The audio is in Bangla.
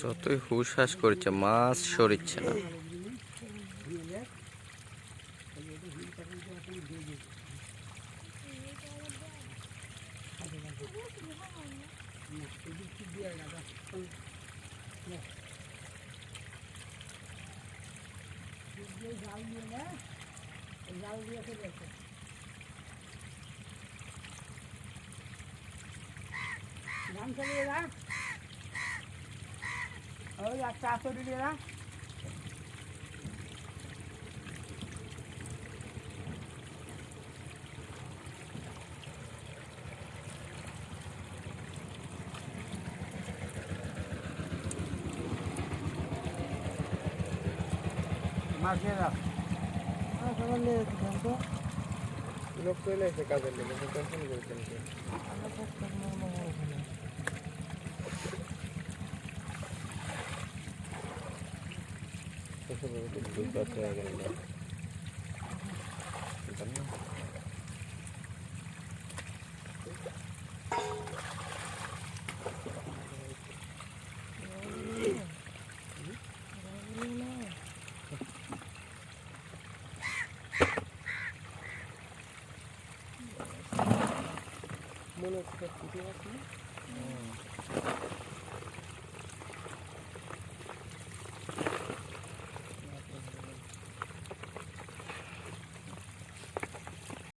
যতই হুশ হাস করছে মাছ সরিচ্ছে না। জাল দিয়ে না জাল দিয়ে যা। ওই দিয়ে না মাঝে লোক চলে এসে কাজের লেগে টেনশন করছেন Monokultur. Hmm.